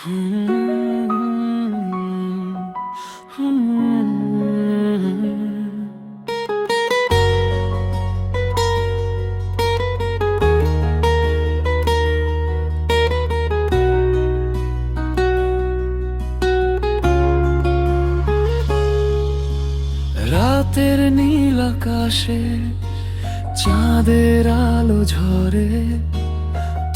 রাতের নীল আকাশে চাঁদের আলো ঝরে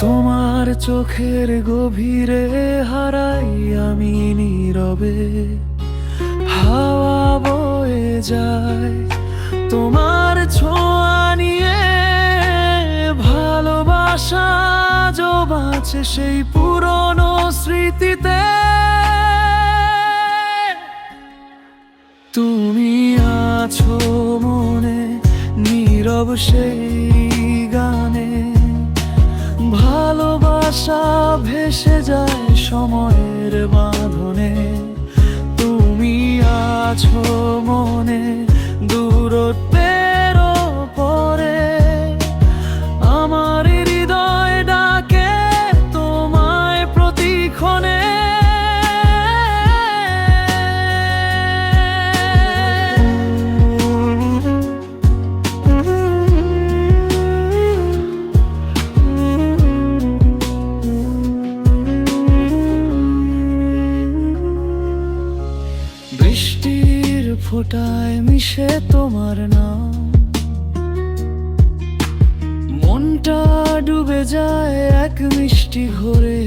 তোমার চোখের গভীরে হারাই আমি নীরবে। হাওয়া বয়ে যায় তোমার ছোঁয়া নিয়ে। ভালোবাসা যো বাঁচে সেই পুরনো স্মৃতিতে। তুমি আছো মনে নীরব সেই ভেসে যায় সময়ের বাঁধনে। বৃষ্টির ফোঁটায় মিশে তোমার নাম। মনটা ডুবে যায় এক মিষ্টি ঘোরে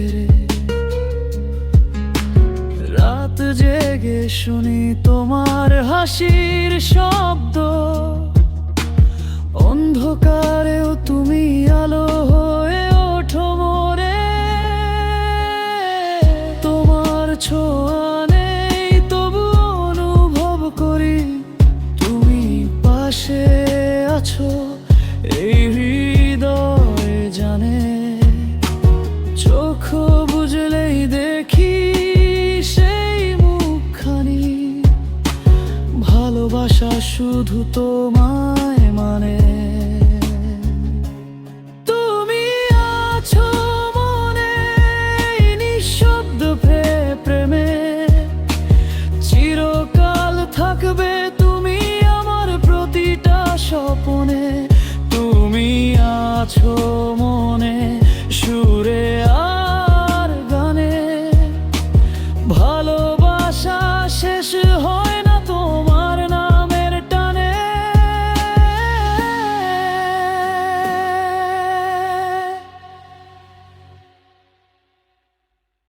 রাত জেগে শুনি তোমার হাসির শব্দ। অন্ধকারেও তুমি আলো আছো এই হৃদয় জানে। চোখ বুঝলেই দেখি সেই মুখখানি। ভালোবাসা শুধু তোমায় মানে। থাকবে তুমি আমার প্রতিটা স্বপনে। 저